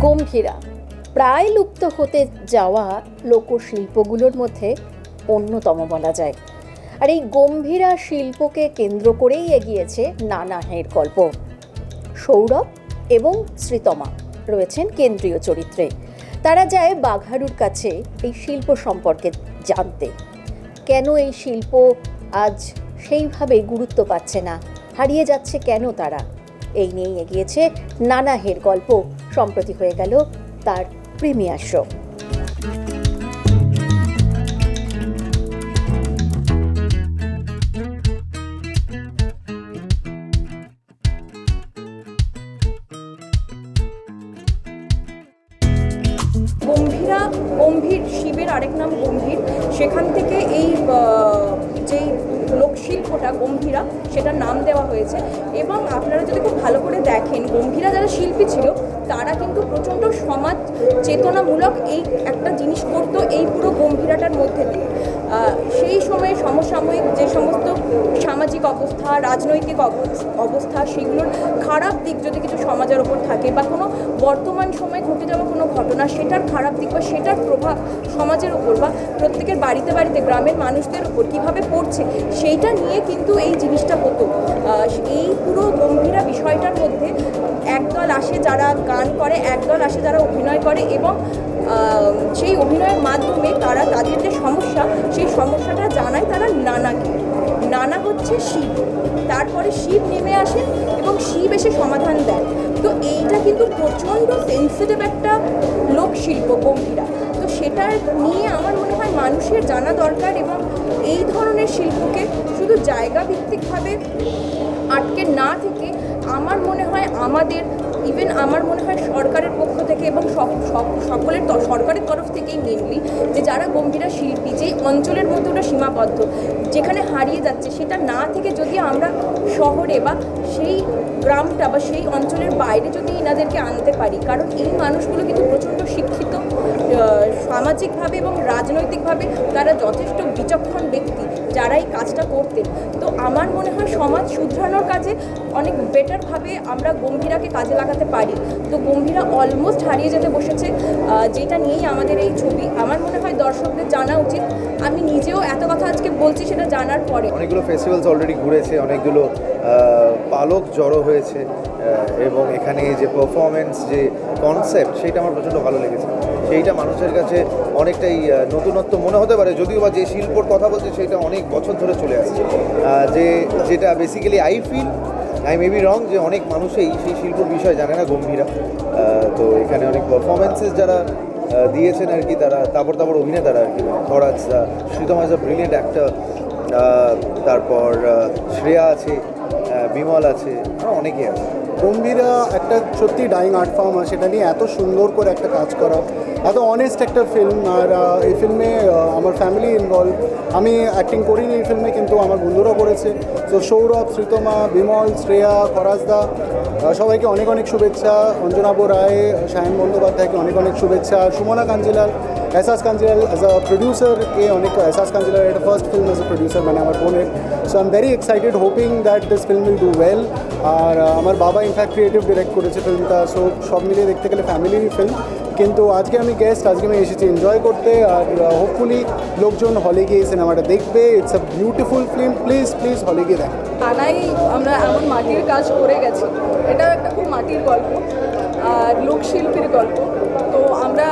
গম্ভীরা। প্রায় লুপ্ত হতে যাওয়া লোকশিল্পগুলোর মধ্যে অন্যতম বলা যায়। আর এই গম্ভীরা শিল্পকে কেন্দ্র করেই এগিয়েছে নানা হের গল্প সৌরভ এবং শ্রীতমা রয়েছেন কেন্দ্রীয় চরিত্রে। তারা যায় বাঘারুর কাছে এই শিল্প সম্পর্কে জানতে। কেন এই শিল্প আজ সেইভাবে গুরুত্ব পাচ্ছে না? হারিয়ে যাচ্ছে কেন তারা? এই নিয়েই এগিয়েছে নানা হের গল্প সম্প্রতি হয়ে গেল তার প্রিমিয়ার শো। গম্ভীরা, গম্ভীর, শিবের আরেক নাম গম্ভীর। সেখান থেকে এই যেই লোকশিল্পটা গম্ভীরা, সেটার নাম দেওয়া হয়েছে। এবং আপনারা যদি খুব ভালো করে দেখেন, গম্ভীরা যারা শিল্পী ছিল তারা কিন্তু প্রচণ্ড সমাজ চেতনামূলক এই একটা জিনিস করতো এই পুরো গম্ভীরাটার মধ্যে দিয়ে। সেই সময়ে সমসাময়িক যে সমস্ত সামাজিক অবস্থা, রাজনৈতিক অব- অবস্থা, সেগুলোর খারাপ দিক যদি কিছু সমাজের ওপর থাকে বা কোনো বর্তমান সময়ে ঘটে যাওয়া কোনো ঘটনা, সেটার খারাপ দিক বা সেটার প্রভাব সমাজের ওপর বা প্রত্যেকের বাড়িতে বাড়িতে গ্রামের মানুষদের ওপর কীভাবে পড়ছে, সেইটা নিয়ে কিন্তু এই জিনিসটা হতো। এই পুরো গম্ভীরা বিষয়টার মধ্যে একদল আসে যারা গান করে, একদল আসে যারা অভিনয় করে এবং সেই অভিনয়ের মাধ্যমে তারা তাদের যে সমস্যা, সেই সমস্যাটা জানায় তারা নানাকে। নানা হচ্ছে শিব। তারপরে শিব নেমে আসেন এবং শিব এসে সমাধান দেন তো এইটা কিন্তু প্রচণ্ড সেন্সিটিভ একটা লোকশিল্প গম্ভীরা তো সেটা নিয়ে আমার মনে হয় মানুষের জানা দরকার এবং এই ধরনের শিল্পকে শুধু জায়গা ভিত্তিকভাবে আটকে না থেকে আমার মনে হয় আমাদের ইভেন আমার মনে হয় সরকারের পক্ষ থেকে এবং সক- সক- সকলের সরকারের তরফ থেকেই মেনলি যে যারা গম্ভীরা শিল্পী যে অঞ্চলের মধ্যে ওটা সীমাবদ্ধ, যেখানে হারিয়ে যাচ্ছে, সেটা না থেকে যদি আমরা শহরে বা সেই গ্রামটা বা সেই অঞ্চলের বাইরে যদি এনাদেরকে আনতে পারি, কারণ এই মানুষগুলো কিন্তু প্রচণ্ড শিক্ষিত সামাজিকভাবে এবং রাজনৈতিকভাবে তারা যথেষ্ট বিচক্ষণ ব্যক্তি যারা এই কাজটা করতেন। তো আমার মনে হয় সমাজ শুধরানোর কাজে অনেক বেটারভাবে আমরা গম্ভীরাকে কাজে লাগাতে পারি। তো গম্ভীরা অলমোস্ট হারিয়ে যেতে বসেছে যেটা নিয়েই আমাদের এই ছবি। আমার মনে হয় দর্শকদের জানা উচিত। আমি নিজেও এত কথা আজকে বলছি সেটা জানার পরে। অনেকগুলো ফেস্টিভ্যালস অলরেডি ঘুরেছে, অনেকগুলো পালক জড়ো হয়েছে। এবং এখানে যে পারফরমেন্স যে কনসেপ্ট সেইটা আমার প্রচণ্ড ভালো লেগেছে। সেইটা মানুষের কাছে অনেকটাই নতুনত্ব মনে হতে পারে, যদিও বা যে শিল্পর কথা বলছে, সেটা অনেক বছর ধরে চলে আসছে। যে, যেটা basically I feel I may be wrong যে অনেক মানুষই সেই শিল্পর বিষয় জানে না গম্ভীরা। তো এখানে অনেক পারফরমেন্সেস যারা দিয়েছেন আর কি, তারা তারপর তারপর অভিনেতারা আর কি Faraz Sritam is a brilliant actor তারপর শ্রেয়া আছে বিমল আছে আরও অনেকেই আছে। গম্ভীরা একটা সত্যি ডাইং আর্ট ফর্ম আর সেটা নিয়ে এত সুন্দর করে একটা কাজ করা। এত অনেস্ট একটা ফিল্ম আর এই ফিল্মে আমার ফ্যামিলি ইনভলভ আমি অ্যাক্টিং করিনি এই ফিল্মে কিন্তু আমার বন্ধুরাও করেছে। তো সৌরভ শ্রীতমা বিমল শ্রেয়া ফরাজদা আহ, সবাইকে অনেক অনেক শুভেচ্ছা। অঞ্জনাব রায় সায়ন বন্দ্যোপাধ্যায়কে অনেক অনেক শুভেচ্ছা। সুমনা কাঞ্জিলাল এহসাস কাঞ্জিলাল অ্যাজ আ প্রডিউসারকে অনেক এহসাস কাঞ্জিলাল এটা first film as a producer মানে আমার বোনের so I am very excited hoping that this film will do well আর আমার বাবা ইনফ্যাক্ট ক্রিয়েটিভ ডিরেক্ট করেছে ফিল্মটা সো সব মিলিয়ে দেখতে গেলে ফ্যামিলির ফিল্ম কিন্তু আজকে আমি গেস্ট আজকে আমি এসেছি এনজয় করতে আর হোপফুলি লোকজন হলে গিয়ে সিনেমাটা দেখবে it's a beautiful film please please হলে গিয়ে দেখ থানায় আমরা এমন মাটির কাজ করে গেছি এটাও একটা খুব মাটির গল্প আর লোকশিল্পীর গল্প তো আমরা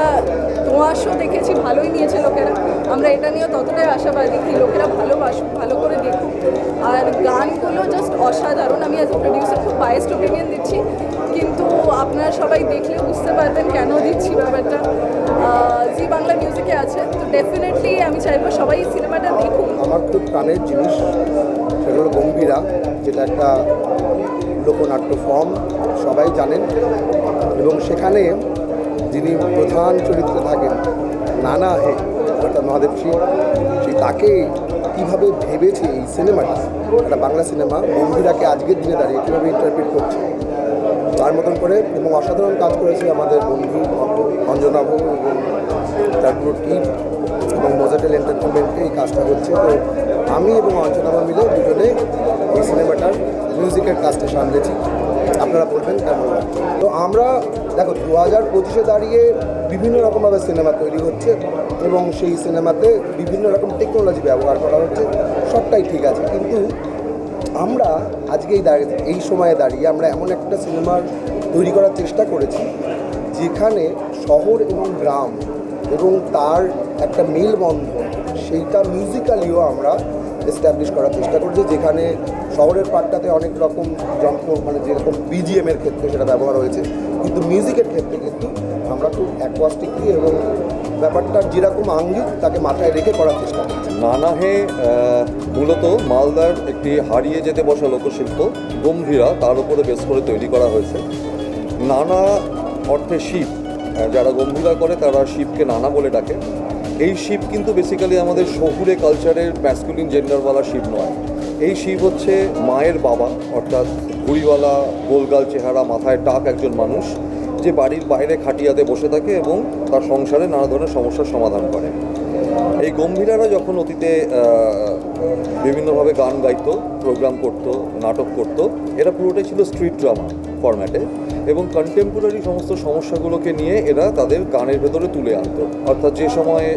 তোমার শো দেখেছি, ভালোই নিয়েছে লোকেরা। আমরা এটা নিয়ে ততটাই আশাবাদী কি লোকেরা ভালোবাসুক, ভালো করে দেখুক। আর গানগুলো জাস্ট অসাধারণ। আমি অ্যাজ প্রডিউসার খুব বায়েস্ট ওপিনিয়ন দিচ্ছি, কিন্তু আপনারা সবাই দেখলে বুঝতে পারবেন কেন দিচ্ছি ব্যাপারটা। জি বাংলা মিউজিকে আছে, তো ডেফিনেটলি আমি চাইব সবাই সিনেমাটা দেখুক। আমার খুব প্রাণের জিনিস সেটা হলো গম্ভীরা, যেটা একটা লোকনাট্য ফর্ম সবাই জানেন। এবং সেখানে যিনি প্রধান চরিত্রে থাকেন, নানা হে অর্থাৎ মহাদেব সিং তাকে কীভাবে ভেবেছে এই সিনেমাটা? একটা বাংলা সিনেমা গম্ভীরাকে আজকের দিনে দাঁড়িয়ে কীভাবে ইন্টারপ্রিট করছে? তার মতন করে এবং অসাধারণ কাজ করেছে আমাদের বন্ধু অঞ্জনাভ এবং তার পুরো টিম এবং মোজাটেল এন্টারটেনমেন্টে এই কাজটা হচ্ছে তো আমি এবং অঞ্জনাভা মিলে দুজনে এই সিনেমাটার মিউজিকের কাজটা সামলেছি। আপনারা বলবেন কেমন তো আমরা, দেখো দু হাজার পঁচিশে দাঁড়িয়ে বিভিন্ন রকমভাবে সিনেমা তৈরি হচ্ছে এবং সেই সিনেমাতে বিভিন্ন রকম টেকনোলজি ব্যবহার করা হচ্ছে, সবটাই ঠিক আছে। কিন্তু আমরা আজকেই দাঁড়িয়ে, এই সময়ে দাঁড়িয়ে আমরা এমন একটা সিনেমার তৈরি করার চেষ্টা করেছি, যেখানে শহর এবং গ্রাম এবং তার একটা মেলবন্ধন, সেইটা মিউজিক্যালিও আমরা এস্টাবলিশ করার চেষ্টা করছি, যেখানে শহরের পার্টটাতে অনেক রকম যন্ত্র মানে যেরকম বিজিএম এর ক্ষেত্রে সেটা ব্যবহার হয়েছে। কিন্তু মিউজিকের ক্ষেত্রে কিন্তু আমরা খুব অ্যাকোয়াস্টিকলি এবং ব্যাপারটা যেরকম আঙ্গিক, তাকে মাথায় রেখে করার চেষ্টা করছি। নানাহে মূলত মালদার একটি হারিয়ে যেতে বসা লোকশিল্প, গম্ভীরা, তার উপরে বেস করে তৈরি করা হয়েছে। নানা অর্থে শিব যারা গম্ভীরা করে, তারা শিবকে নানা বলে ডাকে। এই শিব কিন্তু বেসিক্যালি আমাদের শহুরে কালচারের ম্যাসকুলিন জেন্ডারওয়ালা শিব নয়। এই শিব হচ্ছে মায়ের বাবা, অর্থাৎ ঘুড়িওয়ালা, গোলগাল চেহারা, মাথায় টাক একজন মানুষ, যে বাড়ির বাইরে খাটিয়াতে বসে থাকে এবং তার সংসারে নানা ধরনের সমস্যার সমাধান করে। এই গম্ভীরারা যখন অতীতে বিভিন্নভাবে গান গাইতো প্রোগ্রাম করতো, নাটক করতো, এরা পুরোটাই ছিল স্ট্রিট ড্রামা ফরম্যাটে এবং কন্টেম্পোরারি সমস্ত সমস্যাগুলোকে নিয়ে এরা তাদের গানের ভেতরে তুলে আনতো। অর্থাৎ যে সময়ে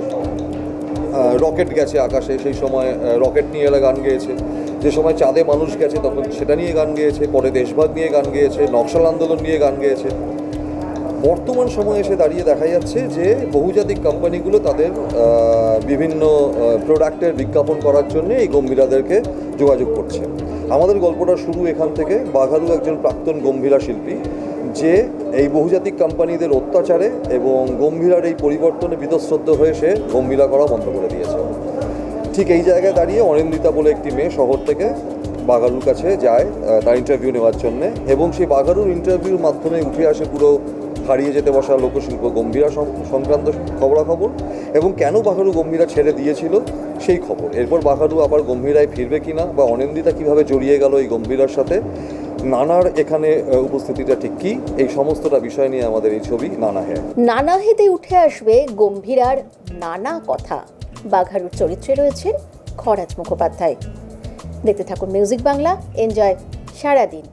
রকেট গেছে আকাশে, সেই সময় রকেট নিয়ে এরা গান গেয়েছে। যে সময় চাঁদে মানুষ গেছে, তখন সেটা নিয়ে গান গেয়েছে, পরে দেশভাগ নিয়ে গান গেয়েছে, নকশাল আন্দোলন নিয়ে গান গেয়েছে। বর্তমান সময়ে এসে দাঁড়িয়ে দেখা যাচ্ছে যে বহুজাতিক কোম্পানিগুলো তাদের বিভিন্ন প্রোডাক্টের বিজ্ঞাপন করার জন্য এই গম্ভীরাদেরকে যোগাযোগ করছে। আমাদের গল্পটা শুরু এখান থেকে। বাঘারু একজন প্রাক্তন গম্ভীরা শিল্পী। যে এই বহুজাতিক কোম্পানিদের অত্যাচারে এবং গম্ভীরার এই পরিবর্তনে বিতশ্রদ্ধ হয়ে সে গম্ভীরা করা বন্ধ করে দিয়েছে। ঠিক এই জায়গায় দাঁড়িয়ে অনিন্দিতা বলে একটি মেয়ে শহর থেকে বাগারুর কাছে যায় তার ইন্টারভিউ নেওয়ার জন্য এবং সেই বাগারুর ইন্টারভিউর মাধ্যমে উঠে আসে পুরো হারিয়ে যেতে বসা লোকশিল্প গম্ভীরা সংক্রান্ত খবরাখবর এবং কেন বাঘারু গম্ভীরা ছেড়ে দিয়েছিল সেই খবর। এরপর বাঘারু আবার গম্ভীরায় ফিরবে কিনা বা অনিন্দিতা কীভাবে জড়িয়ে গেল এই গম্ভীরার সাথে নানার এখানে উপস্থিতিটা ঠিক কি? এই সমস্তটা বিষয় নিয়ে আমাদের এই ছবি নানা হে নানা হেতে উঠে আসবে গম্ভীরার নানা কথা। বাঘারুর চরিত্রে রয়েছেন খরাজ মুখোপাধ্যায়। দেখতে থাকুন মিউজিক বাংলা, এনজয় সারাদিন।